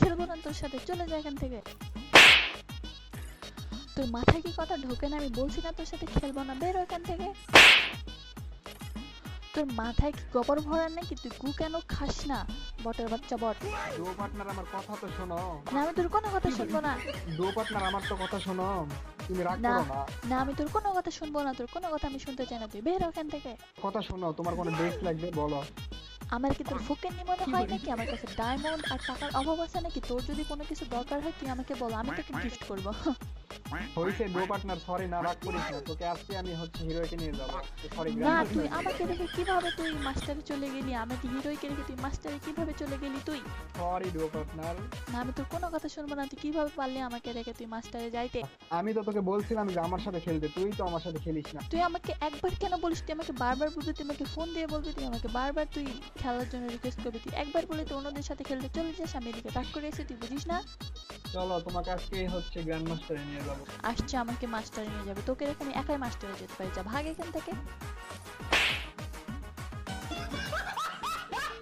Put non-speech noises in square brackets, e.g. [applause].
খেলব না তোর সাথে চলে যা এখান থেকে। তোর মাথায় কি কথা ঢোকে না? আমি বলছি না তোর সাথে খেলব না। বেরো এখান থেকে। তোর মাথায় কি গোবর ভরার নাকি? তুই গু কেন খাস না? বটের বাচ্চা বট। দো পার্টনার আমার কথা তো শোনো। না আমি তোর কোনো কথা শুনব না। দো পার্টনার আমার তো কথা শোনো। তুমি রাগ না। করো না। না আমি তোর কোনো কথা শুনব না। তোর কোনো কথা আমি শুনতে চাই না। তুই বের এখান থেকে। কথা শোনো তোমার কোনো ড্রেস লাগবে বলো। আমার কি তোর ফুকের মনে হয় নাকি? আমার কাছে ডায়মন্ড আর টাকার অভাব আছে নাকি? তোর যদি কোনো কিছু দরকার হয় তুই আমাকে বল আমি তোকে গিফট করব। [laughs] [laughs] হয়েছে দো পার্টনার সরি না রাগ করিস না। তোকে আজকে আমি হচ্ছে হিরোকে নিয়ে যাব। সরি না তুই আমাকে রেখে কীভাবে তুই মাস্টারে চলে গেলি? আমাকে হিরোইকে রেখে তুই মাস্টারে কীভাবে চলে গেলি তুই? সরি দো পার্টনার না আমি তোর কোনো কথা শুনব না। তুই কীভাবে পারলি আমাকে রেখে তুই মাস্টারে যাইতে? আমি তো তোকে বলছিলাম যে আমার সাথে খেলতে। তুই তো আমার সাথে খেলিস না। তুই আমাকে একবার কেন বলিস? তুই আমাকে বারবার বলবি তুই আমাকে ফোন দিয়ে বলবি তুই আমাকে বারবার তুই খেলার জন্য রিকোয়েস্ট করবি। তুই একবার বলে তুই অন্যদের সাথে খেলতে চলে যাস আমি এদিকে রাগ করে এসে তুই বুঝিস না? চলো, তোমাকে আজকে হচ্ছে গ্র্যান্ড মাস্টারে নিয়ে যাব। আসছে আমাকে মাস্টারে নিয়ে যাবে। তোকে এখানে একাই মাস্টারে যেতে পারি। যা ভাগ এখান থেকে।